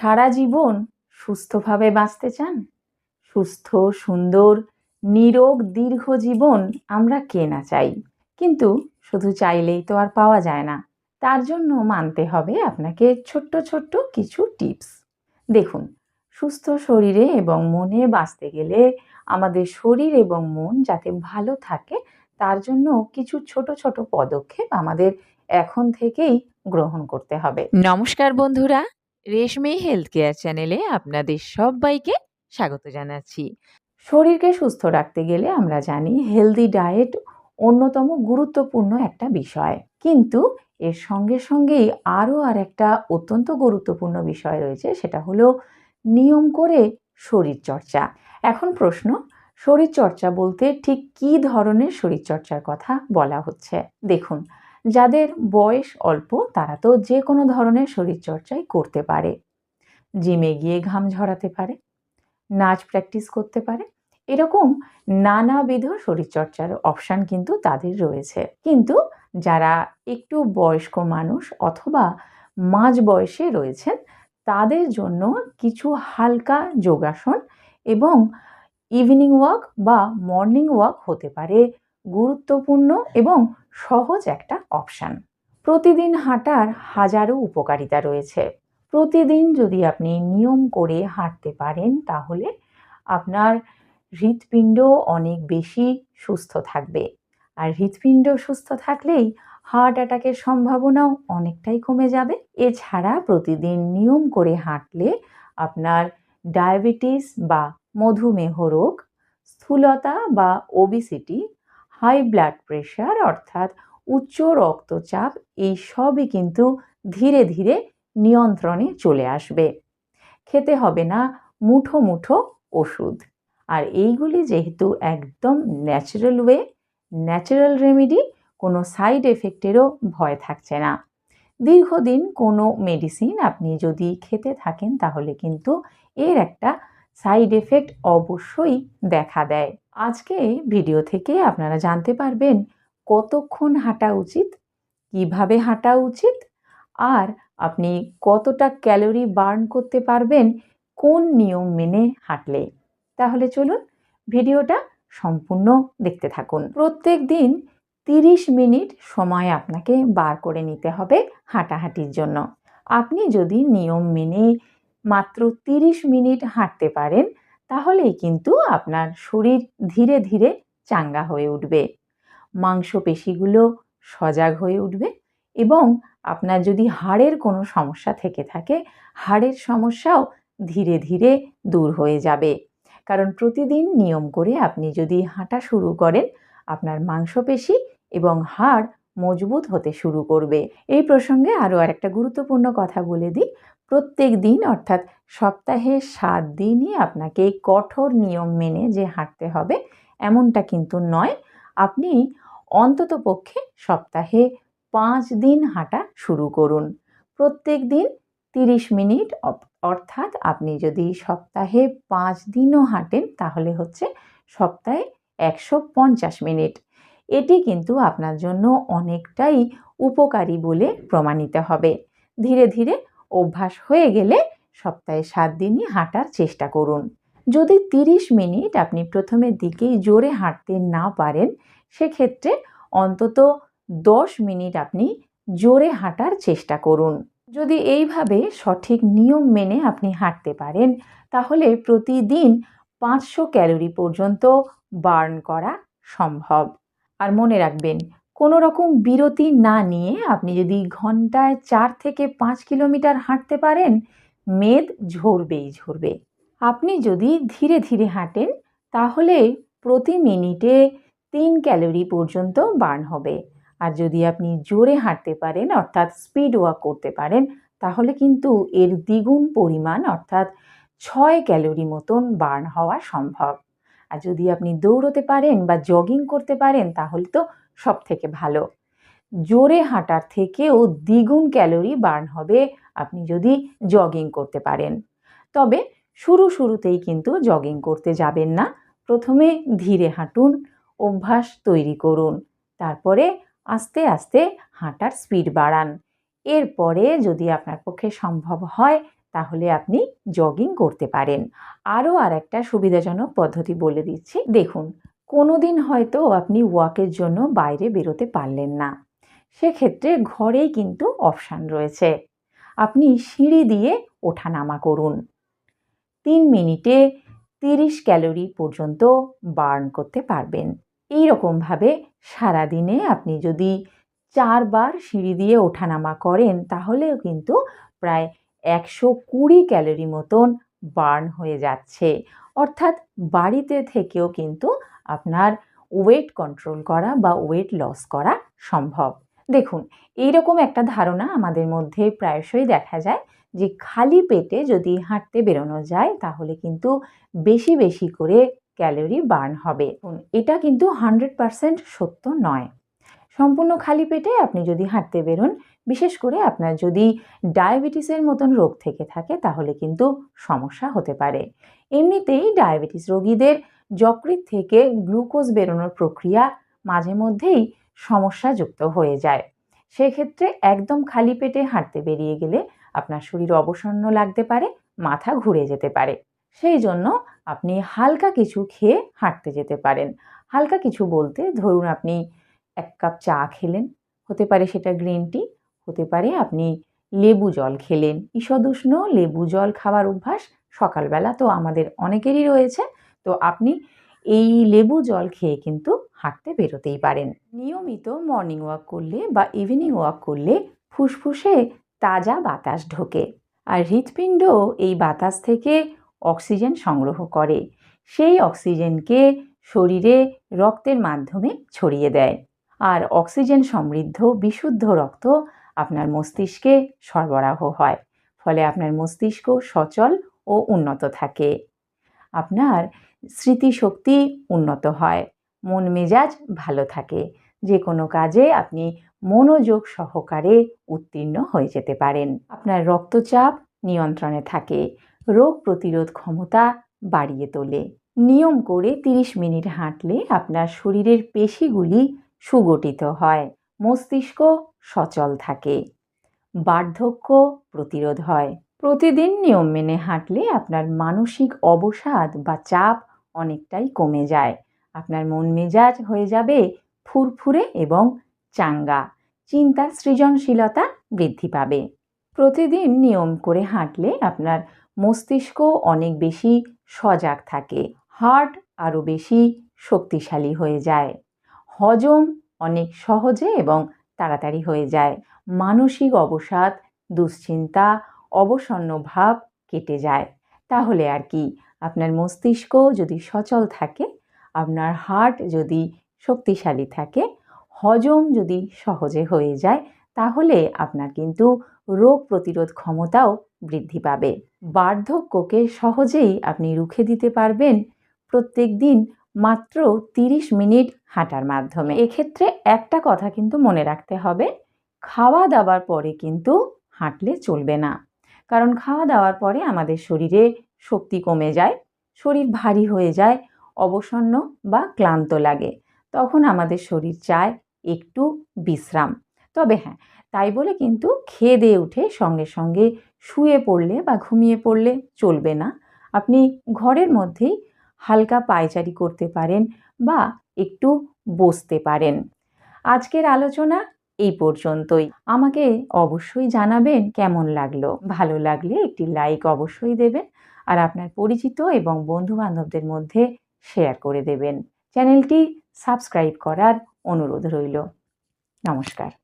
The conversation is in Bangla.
সারা জীবন সুস্থভাবে বাঁচতে চান? সুস্থ, সুন্দর, নিরোগ, দীর্ঘ জীবন আমরা কে না চাই। কিন্তু শুধু চাইলেই তো আর পাওয়া যায় না। তার জন্য মানতে হবে আপনাকে ছোট্ট ছোট্ট কিছু টিপস। দেখুন, সুস্থ শরীরে এবং মনে বাঁচতে গেলে আমাদের শরীর এবং মন যাতে ভালো থাকে, তার জন্য কিছু ছোট ছোট পদক্ষেপ আমাদের এখন থেকেই গ্রহণ করতে হবে। নমস্কার বন্ধুরা রেশমি হেলথ কেয়ার চ্যানেলে আপনাদের সবাইকে স্বাগত জানাচ্ছি। শরীরকে সুস্থ রাখতে গেলে আমরা জানি হেলদি ডায়েট অন্যতম গুরুত্বপূর্ণ একটা বিষয়। কিন্তু এর সঙ্গে সঙ্গেই আরও আর একটা অত্যন্ত গুরুত্বপূর্ণ বিষয় রয়েছে, সেটা হলো নিয়ম করে শরীরচর্চা। এখন প্রশ্ন, শরীরচর্চা বলতে ঠিক কী ধরনের শরীরচর্চার কথা বলা হচ্ছে? দেখুন যাদের বয়স অল্প, তারা তো যে কোনো ধরনের শরীরচর্চাই করতে পারে। জিমে গিয়ে ঘাম ঝরাতে পারে, নাচ প্র্যাকটিস করতে পারে, এরকম নানাবিধ শরীরচর্চার অপশান কিন্তু তাদের রয়েছে। কিন্তু যারা একটু বয়স্ক মানুষ অথবা মাঝ বয়সে রয়েছেন, তাদের জন্য কিছু হালকা যোগাসন এবং ইভিনিং ওয়াক বা মর্নিং ওয়াক হতে পারে। গুরুত্বপূর্ণ এবং সহজ একটা অপশান প্রতিদিন হাঁটার হাজারো উপকারিতা রয়েছে। প্রতিদিন যদি আপনি নিয়ম করে হাঁটতে পারেন, তাহলে আপনার হৃৎপিণ্ড অনেক বেশি সুস্থ থাকবে। আর হৃৎপিণ্ড সুস্থ থাকলেই হার্ট অ্যাটাকের সম্ভাবনাও অনেকটাই কমে যাবে। এছাড়া প্রতিদিন নিয়ম করে হাঁটলে আপনার ডায়াবেটিস বা মধুমেহ রোগ, স্থূলতা বা ওবিসিটি হাই ব্লাড প্রেশার অর্থাৎ উচ্চ রক্তচাপ, এই সবই কিন্তু ধীরে ধীরে নিয়ন্ত্রণে চলে আসবে। খেতে হবে না মুঠো মুঠো ওষুধ। আর এইগুলি যেহেতু একদম ন্যাচারাল ওয়ে ন্যাচারাল রেমেডি কোনো সাইড এফেক্টেরও ভয় থাকছে না। দীর্ঘদিন কোনো মেডিসিন আপনি যদি খেতে থাকেন তাহলে কিন্তু এর একটা সাইড এফেক্ট অবশ্যই দেখা দেয়। আজকে ভিডিও থেকে আপনারা জানতে পারবেন কতক্ষণ হাঁটা উচিত, কীভাবে হাঁটা উচিত, আর আপনি কতটা ক্যালোরি বার্ন করতে পারবেন কোন নিয়ম মেনে হাঁটলে। তাহলে চলুন ভিডিওটা সম্পূর্ণ দেখতে থাকুন। প্রত্যেক দিন তিরিশ মিনিট সময় আপনাকে বার করে নিতে হবে হাঁটাহাঁটির জন্য। আপনি যদি নিয়ম মেনে মাত্র তিরিশ মিনিট হাঁটতে পারেন তাহলেই কিন্তু আপনার শরীর ধীরে ধীরে চাঙ্গা হয়ে উঠবে। মাংসপেশিগুলো সজাগ হয়ে উঠবে এবং আপনার যদি হাড়ের কোনো সমস্যা থেকে থাকে, হাড়ের সমস্যাও ধীরে ধীরে দূর হয়ে যাবে। কারণ প্রতিদিন নিয়ম করে আপনি যদি হাঁটা শুরু করেন, আপনার মাংসপেশি এবং হাড় মজবুত হতে শুরু করবে। এই প্রসঙ্গে আরও আরেকটা গুরুত্বপূর্ণ কথা বলে দিই। প্রত্যেক দিন, অর্থাৎ সপ্তাহে সাত দিনই আপনাকে কঠোর নিয়ম মেনে যে হাঁটতে হবে, এমনটা কিন্তু নয়। আপনি অন্তত পক্ষে সপ্তাহে পাঁচ দিন হাঁটা শুরু করুন। প্রত্যেক দিন তিরিশ মিনিট অর্থাৎ আপনি যদি সপ্তাহে পাঁচ দিনও হাঁটেন, তাহলে হচ্ছে সপ্তাহে একশো পঞ্চাশ মিনিট। এটি কিন্তু আপনার জন্য অনেকটাই উপকারী বলে প্রমাণিত হবে। ধীরে ধীরে অভ্যাস হয়ে গেলে সপ্তাহে সাত দিনই হাঁটার চেষ্টা করুন। যদি তিরিশ মিনিট আপনি প্রথমের দিকেই জোরে হাঁটতে না পারেন, সেক্ষেত্রে অন্তত দশ মিনিট আপনি জোরে হাঁটার চেষ্টা করুন। যদি এইভাবে সঠিক নিয়ম মেনে আপনি হাঁটতে পারেন, তাহলে প্রতিদিন পাঁচশো ক্যালোরি পর্যন্ত বার্ন করা সম্ভব। আর মনে রাখবেন, কোনো রকম বিরতি না নিয়ে আপনি যদি ঘন্টায় চার থেকে পাঁচ কিলোমিটার হাঁটতে পারেন, মেদ ঝরবেই ঝরবে। আপনি যদি ধীরে ধীরে হাঁটেন, তাহলে প্রতি মিনিটে তিন ক্যালোরি পর্যন্ত বার্ন হবে। আর যদি আপনি জোরে হাঁটতে পারেন, অর্থাৎ স্পিড ওয়াক করতে পারেন, তাহলে কিন্তু এর দ্বিগুণ পরিমাণ, অর্থাৎ ছয় ক্যালোরি মতন বার্ন হওয়া সম্ভব। আর যদি আপনি দৌড়তে পারেন বা জগিং করতে পারেন, তাহলে তো সব থেকে ভালো। জোরে হাঁটার থেকেও দ্বিগুণ ক্যালোরি বার্ন হবে আপনি যদি জগিং করতে পারেন। তবে শুরু শুরুতেই কিন্তু জগিং করতে যাবেন না। প্রথমে ধীরে হাঁটুন, অভ্যাস তৈরি করুন। তারপরে আস্তে আস্তে হাঁটার স্পিড বাড়ান। এরপরে যদি আপনার পক্ষে সম্ভব হয় তাহলে আপনি জগিং করতে পারেন। আরও আর একটা সুবিধাজনক পদ্ধতি বলে দিচ্ছি। দেখুন কোনো দিন হয়তো আপনি ওয়াকের জন্য বাইরে বেরোতে পারলেন না। সেক্ষেত্রে ঘরেই কিন্তু অপশান রয়েছে। আপনি সিঁড়ি দিয়ে ওঠানামা করুন। তিন মিনিটে তিরিশ ক্যালোরি পর্যন্ত বার্ন করতে পারবেন। এই রকমভাবে সারাদিনে আপনি যদি চারবার সিঁড়ি দিয়ে ওঠানামা করেন, তাহলেও কিন্তু প্রায় একশো কুড়ি ক্যালোরি মতন বার্ন হয়ে যাচ্ছে। অর্থাৎ বাড়িতে থেকেও কিন্তু আপনার ওয়েট কন্ট্রোল করা বা ওয়েট লস করা সম্ভব। দেখুন, এইরকম একটা ধারণা আমাদের মধ্যে প্রায়শই দেখা যায় যে খালি পেটে যদি হাঁটতে বেরোনো যায় তাহলে কিন্তু বেশি বেশি করে ক্যালোরি বার্ন হবে। এটা কিন্তু হান্ড্রেড পারসেন্ট সত্য নয়। সম্পূর্ণ খালি পেটে আপনি যদি হাঁটতে বেরোন, বিশেষ করে আপনার যদি ডায়াবেটিসের মতন রোগ থেকে থাকে, তাহলে কিন্তু সমস্যা হতে পারে। এমনিতেই ডায়াবেটিস রোগীদের যকৃৎ থেকে গ্লুকোজ বেরোনোর প্রক্রিয়া মাঝে মধ্যেই সমস্যাযুক্ত হয়ে যায়। সেক্ষেত্রে একদম খালি পেটে হাঁটতে বেরিয়ে গেলে আপনার শরীর অবসন্ন লাগতে পারে, মাথা ঘুরে যেতে পারে। সেই জন্য আপনি হালকা কিছু খেয়ে হাঁটতে যেতে পারেন। হালকা কিছু বলতে ধরুন আপনি এক কাপ চা খেলেন। হতে পারে সেটা গ্রিন টি, হতে পারে আপনি লেবু জল খেলেন। ঈষদুষ্ণ লেবু জল খাওয়ার অভ্যাস সকালবেলা তো আমাদের অনেকেরই রয়েছে। তো আপনি এই লেবু জল খেয়ে কিন্তু হাঁটতে বেরোতেই পারেন। নিয়মিত মর্নিং ওয়াক করলে বা ইভিনিং ওয়াক করলে ফুসফুসে তাজা বাতাস ঢোকে। আর হৃৎপিণ্ড এই বাতাস থেকে অক্সিজেন সংগ্রহ করে। সেই অক্সিজেনকে শরীরে রক্তের মাধ্যমে ছড়িয়ে দেয়। আর অক্সিজেন সমৃদ্ধ, বিশুদ্ধ রক্ত আপনার মস্তিষ্কে সরবরাহ হয়। ফলে আপনার মস্তিষ্ক সচল ও উন্নত থাকে। আপনার স্মৃতিশক্তি উন্নত হয়। মন মেজাজ ভালো থাকে। যে কোনো কাজে আপনি মনোযোগ সহকারে উত্তীর্ণ হয়ে যেতে পারেন। আপনার রক্তচাপ নিয়ন্ত্রণে থাকে। রোগ প্রতিরোধ ক্ষমতা বাড়িয়ে তোলে। নিয়ম করে 30 মিনিট হাঁটলে আপনার শরীরের পেশিগুলি সুগঠিত হয়। মস্তিষ্ক সচল থাকে। বার্ধক্য প্রতিরোধ হয়। প্রতিদিন নিয়ম মেনে হাঁটলে আপনার মানসিক অবসাদ বা চাপ অনেকটাই কমে যায়। আপনার মন মেজাজ হয়ে যাবে ফুরফুরে এবং চাঙ্গা। চিন্তার সৃজনশীলতা বৃদ্ধি পাবে। প্রতিদিন নিয়ম করে হাঁটলে আপনার মস্তিষ্ক অনেক বেশি সজাগ থাকে। হার্ট আরও বেশি শক্তিশালী হয়ে যায়। হজম অনেক সহজে এবং তাড়াতাড়ি হয়ে যায়। মানসিক অবসাদ, দুশ্চিন্তা, অবসন্ন ভাব কেটে যায়। তাহলে আর কি? আপনার মস্তিষ্ক যদি সচল থাকে, আপনার হার্ট যদি শক্তিশালী থাকে, হজম যদি সহজে হয়ে যায়, তাহলে আপনার কিন্তু রোগ প্রতিরোধ ক্ষমতাও বৃদ্ধি পাবে। বার্ধক্যকে সহজেই আপনি রুখে দিতে পারবেন প্রত্যেক দিন মাত্র 30 মিনিট হাঁটার মাধ্যমে। এক্ষেত্রে একটা কথা কিন্তু মনে রাখতে হবে, খাওয়া দাওয়ার পরে কিন্তু হাঁটলে চলবে না। কারণ খাওয়া দাওয়ার পরে আমাদের শরীরে শক্তি কমে যায়, শরীর ভারী হয়ে যায়, অবসন্ন বা ক্লান্ত লাগে। তখন আমাদের শরীর চায় একটু বিশ্রাম। তবে হ্যাঁ তাই বলে কিন্তু খেয়ে দিয়ে উঠে সঙ্গে সঙ্গে শুয়ে পড়লে বা ঘুমিয়ে পড়লে চলবে না। আপনি ঘরের মধ্যেই হালকা পায়চারি করতে পারেন বা একটু বসতে পারেন। আজকের আলোচনা এই পর্যন্তই। আমাকে অবশ্যই জানাবেন কেমন লাগল। ভালো লাগলে একটি লাইক অবশ্যই দেবেন আর আপনার পরিচিত এবং বন্ধু বান্ধবদের মধ্যে শেয়ার করে দেবেন। চ্যানেলটি সাবস্ক্রাইব করার অনুরোধ রইল। নমস্কার।